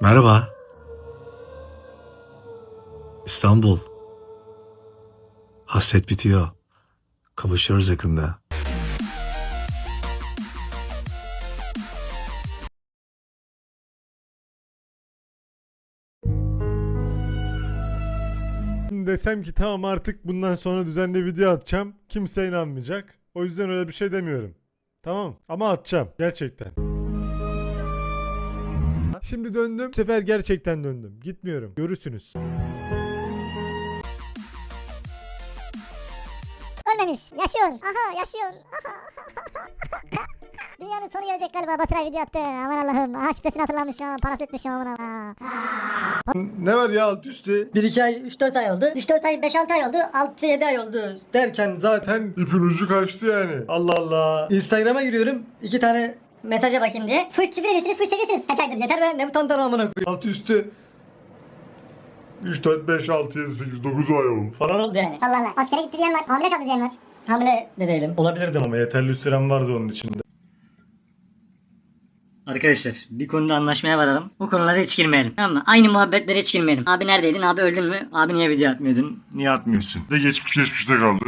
Merhaba. İstanbul. Hasret bitiyor. Kavuşuyoruz yakında. Desem ki tamam artık bundan sonra düzenli video atacağım. Kimse inanmayacak. O yüzden öyle bir şey demiyorum. Tamam ama atacağım gerçekten. Şimdi döndüm. Bu sefer gerçekten döndüm. Gitmiyorum. Görürsünüz. Ölmemiş. Yaşıyor. Aha yaşıyor. Dünyanın sonu gelecek galiba Batıray video attı. Aman Allah'ım. Aha şifresini hatırlamışım. Parası etmişim aman Allah'ım. Ne var ya alt üstü? 1-2 ay 3-4 ay oldu. 3-4 ay 5-6 ay oldu. 6-7 ay oldu. Derken zaten İpin ucu kaçtı yani. Allah Allah. Instagram'a giriyorum. iki tane Mesaja bakayım diye. Full küfür ediyorsunuz, full çekiyorsunuz. Kaç aydır yeter. Be ne bu tantana amına koyayım. alt üstü 3, 4, 5, 6, 7, 8, 9 ay oldu. falan oldu. Yani. Allah Allah. Askere gitti diyen var. Hamile kaldı diyen var. Hamile de değilim. Olabilirdim ama yeterli sürem vardı onun içinde. Arkadaşlar bir konuda anlaşmaya varalım. O konulara hiç girmeyelim. Tamam mı? Aynı muhabbetlere hiç girmeyelim. Abi neredeydin? Abi öldün mü? Abi niye video atmıyordun? Niye atmıyorsun? De geçmiş geçmişte kaldı.